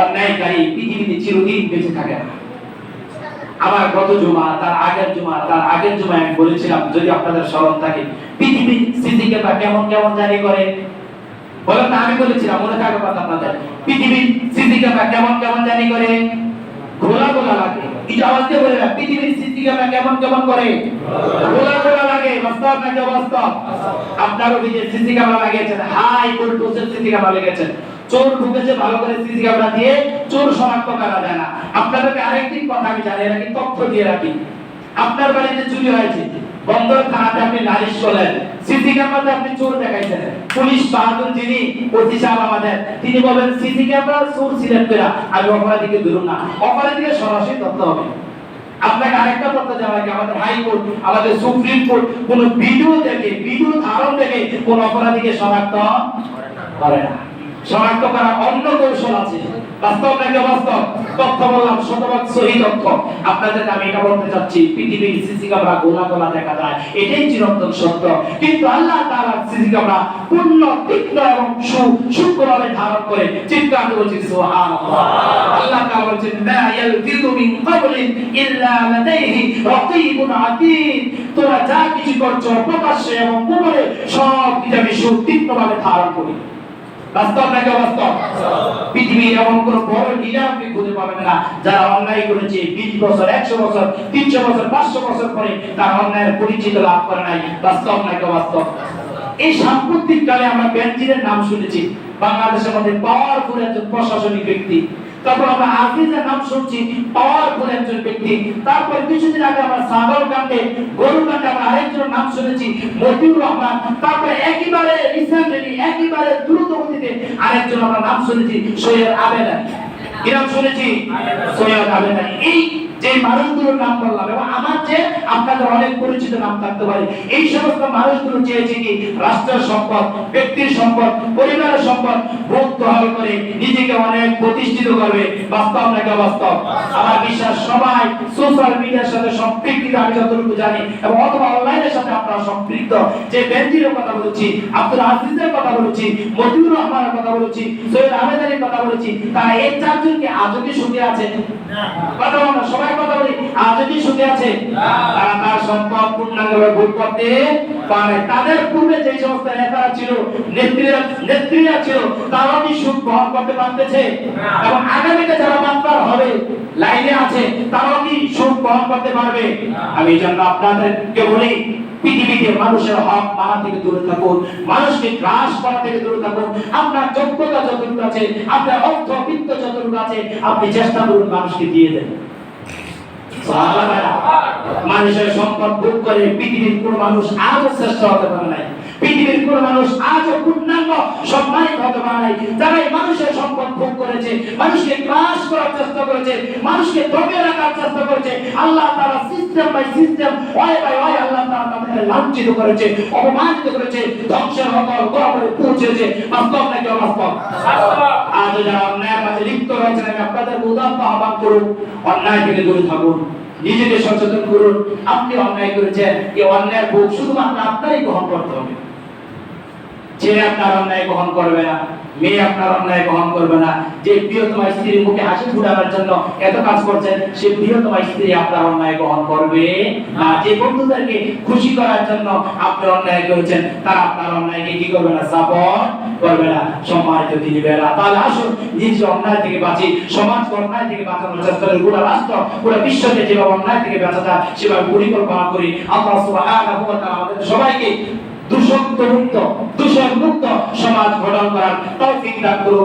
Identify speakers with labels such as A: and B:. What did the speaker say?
A: অন্যায়কারী পৃথিবীতে চিরদিন বেঁচে থাকে না। আমার গত জুমা তার আগের জুমা তার আগের জুমা আমি বলেছিলাম, যদি আপনাদের স্মরণ থাকে, পৃথিবীর সিসি ক্যামেরা কেমন কেমন জারি করে, বলেন না, আমি বলেছিলাম, মনে থাকবে কথা আপনাদের, পৃথিবীর সিসি ক্যামেরা কেমন কেমন জারি করে, ঘোলা ঘোলা লাগে। পৃথিবীর চোর ঢুকেছে ভালো করে সিসি ক্যামেরা দিয়ে, চোর শনাক্ত করা যায় না। আপনাদেরকে কথা আমি রাখি, তথ্য দিয়ে রাখি। আপনার বাড়িতে চুরি হয়েছে। বন্দর থানাতে আপনি নালিশ করলেন। সিসি ক্যামেরাতে আপনি চোর দেখাইছেন। পুলিশ বাহাদুর যিনি, ওসি সাহেব আমাদের, তিনি বলেন সিসি ক্যামেরা চোর সিলেক্ট করে আমি অপরাধীকে ধরুন না। অপরাধীকে সরাসরি হবে। আপনাকে আরেকটা হয় আমাদের হাইকোর্ট আমাদের সুপ্রিম কোর্ট কোন ভিডিও দেখে, ভিডিও ধারণ কোন অপরাধীকে শনাক্ত করে না। শনাক্ত করার অন্য কৌশল আছে। বাস্তব নাকি তথ্য বললাম, শতভাগ সহি তথ্য। আপনাদের আমি এটা বলতে চাচ্ছি, পৃথিবীর সিসি ক্যামেরা গোলা গোলা দেখা যায়। এটাই চিরন্তন সত্য। কিন্তু আল্লাহ তাআলা সিসি ক্যামেরা পূর্ণ, তীক্ষ্ণ এবং সু- ধারণ করে। চিৎকার সুবহানাল্লাহ। আল্লাহ তাআলা বলছেন, মা ইয়ালফিযু মিন ইল্লা লাদাইহি রাকীবুন আতীদ তোমরা যা কিছু করছ প্রকাশ্যে এবং গোপনে সব কিছু আমি ধারণ করি। বাস্তব নাকি অবাস্তব? এমন কোন বড় লীলা আপনি খুঁজে পাবেন না। যারা অন্যায় করেছে, বিশ বছর, একশো বছর, তিনশো বছর, পাঁচশো বছর পরে তার অন্যায়ের পরিচিত লাভ করে নাই। বাস্তব নাকি অবাস্তব? এই সাম্প্রতিক কালে আমরা বেনজিরের নাম শুনেছি। বাংলাদেশের মধ্যে পাওয়ারফুল একজন প্রশাসনিক ব্যক্তি। তারপর আমরা হাফিজের নাম শুনছি পাওয়ারফুল একজন ব্যক্তি। তারপর কিছুদিন আগে আমরা সাগর কাণ্ডে গরু কাণ্ডে আমরা আরেকজনের নাম শুনেছি, মতিউর রহমান। তারপরে একইবারে রিসেন্টলি একইবারে দ্রুত গতিতে আরেকজন আমরা নাম শুনেছি, সৈয়দ আবেদ কিরাম শুনেছি? সৈয়দ আবেদ এই যে মানুষগুলোর নাম বললাম, এবং আমার যে আপনাদের অনেক পরিচিত নাম থাকতে পারে। এই সমস্ত মানুষগুলো চেয়েছে কি? রাষ্ট্রের সম্পদ, ব্যক্তির সম্পদ, পরিবারের সম্পদ ভোগ দখল করে নিজেকে অনেক প্রতিষ্ঠিত করবে। বাস্তব নাকি অবাস্তব? আমার বিশ্বাস, সবাই সোশ্যাল মিডিয়ার সাথে সম্পৃক্ত, আমি যতটুকু জানি, এবং অথবা অনলাইনের সাথে আপনারা সম্পৃক্ত। যে বেঞ্জিরের কথা বলেছি, আব্দুল আজিজের কথা বলেছি, মতিউর রহমানের কথা বলেছি, সৈয়দ আহমেদ আলীর কথা বলেছি, তারা এই চারজনকে আজও কি সুখে আছে? কথা বলো আমি এই জন্য আপনাদেরকে বলি, পৃথিবীতে মানুষের হক মানা থেকে দূরে থাকুন, মানুষকে গ্রাস করা থেকে দূরে থাকুন। আপনার যোগ্যতা যতটুকু আছে, আপনার অর্থ, বিত্ত যতটুকু আছে, আপনি চেষ্টা করুন মানুষকে দিয়ে দেন। মানুষের সম্পদ ভোগ করে পৃথিবীর কোন মানুষ আজও শ্রেষ্ঠ হতে পারে নাই। পৃথিবীর কোন মানুষ আজও পূর্ণাঙ্গ সম্মানিত হতে পারে নাই। যারা এই মানুষের সম্পদ ভোগ করেছে মানুষকে ক্রাশ করার চেষ্টা করেছে মানুষকে দমে রাখার চেষ্টা করেছে আল্লাহ তারা system by system Y by Y আল্লাহ তারা তাদেরকে লাঞ্ছিত করেছে অপমানিত করেছে ধ্বংসের হকর গড়ে পৌঁছেছে বাস্তব নাকি অবাস্তব? আজ যারা অন্যায়ের রয়েছেন আমি আপনাদের উদাত্ত আহ্বান করুন, অন্যায় থেকে দূরে থাকুন, নিজেকে সচেতন করুন। আপনি অন্যায় করেছেন, এই অন্যায়ের ভোগ শুধুমাত্র আপনারই গ্রহণ করতে হবে। ছেলে আপনার অন্যায় গ্রহণ করবে না, মেয়ে আপনার অন্যায় গ্রহণ করবে না। যে প্রিয়তমা স্ত্রীর মুখে হাসি ফুটানোর জন্য এত কাজ করছেন, সে প্রিয়তমা স্ত্রী আপনার অন্যায় গ্রহণ করবে না। যে বন্ধুদেরকে খুশি করার জন্য আপনি অন্যায় করেছেন, তারা আপনার অন্যায়কে কি করবে না সাপোর্ট করবে না। সম্মানিত দিদি বেড়া তাহলে আসুন নিজ অন্যায় থেকে বাঁচি। সমাজ অন্যায় থেকে বাঁচানোর চেষ্টা করি পুরো রাষ্ট্র পুরো বিশ্বকে যেভাবে অন্যায় থেকে বাঁচা যায় সেভাবে পরিকল্পনা করি। আল্লাহ সুবহানাহু ওয়া তাআলা আমাদের সবাইকে দূষণ মুক্ত দূষণ মুক্ত সমাজ গঠন করার তৌফিক দান করুন।